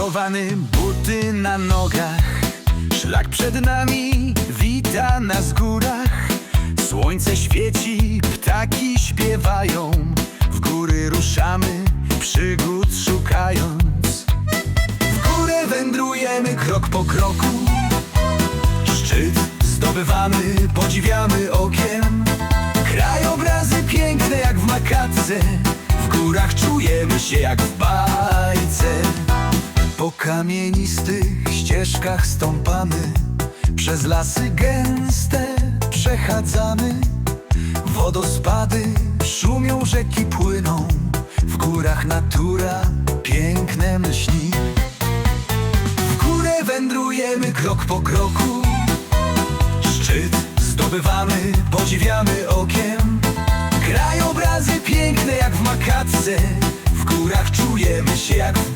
Buty na nogach. Szlak przed nami, wita nas górach. Słońce świeci, ptaki śpiewają. W góry ruszamy, przygód szukając. W górę wędrujemy krok po kroku. Szczyt zdobywamy, podziwiamy okiem. Krajobrazy piękne jak w makatce. W górach czujemy się jak w bajce kamienistych ścieżkach stąpamy. Przez lasy gęste przechadzamy. Wodospady szumią, rzeki płyną. W górach natura piękne lśni W górę wędrujemy krok po kroku. Szczyt zdobywamy, podziwiamy okiem. Krajobrazy piękne jak w makatce. W górach czujemy się jak w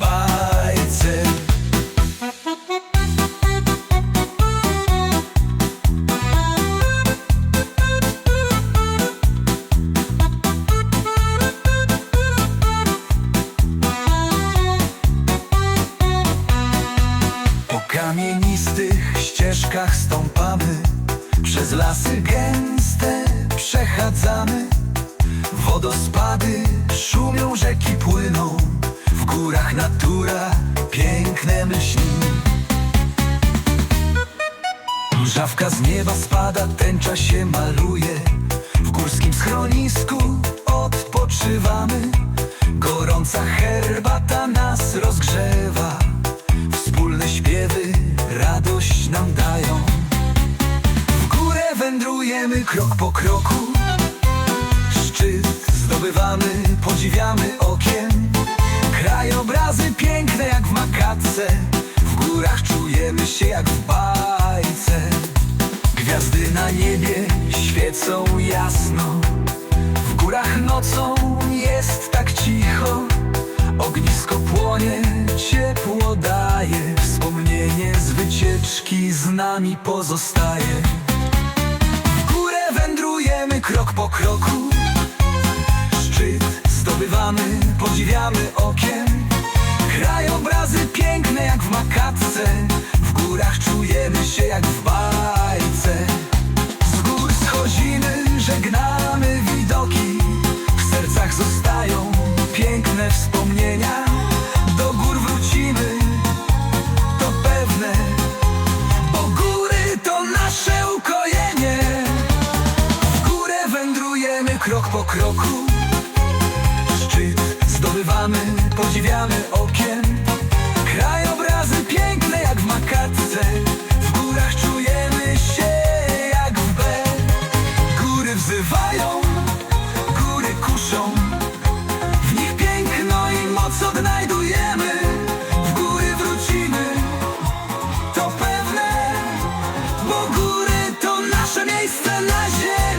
bajce Po kamienistych ścieżkach stąpamy Przez lasy gęste przechadzamy. Wodospady szumią, rzeki płyną W górach natura piękne lśni Mrzawka z nieba spada, tęcza się maluje. W górskim schronisku odpoczywamy. Gorąca herbata nas rozgrzewa. Wspólne śpiewy radość nam dają. W górę wędrujemy krok po kroku. Szczyt zdobywamy, podziwiamy W górach czujemy się jak w bajce. Gwiazdy na niebie świecą jasno. W górach nocą jest tak cicho. Ognisko płonie, ciepło daje. Wspomnienie z wycieczki z nami pozostaje. W górę wędrujemy krok po kroku. Szczyt zdobywamy, podziwiamy makatce W górach czujemy się jak w bajce. Z gór schodzimy, żegnamy widoki. W sercach zostają piękne wspomnienia. Do gór wrócimy, to pewne. Bo góry to nasze ukojenie. W górę wędrujemy krok po kroku. Szczyt zdobywamy, podziwiamy okiem nasze miejsce na ziemi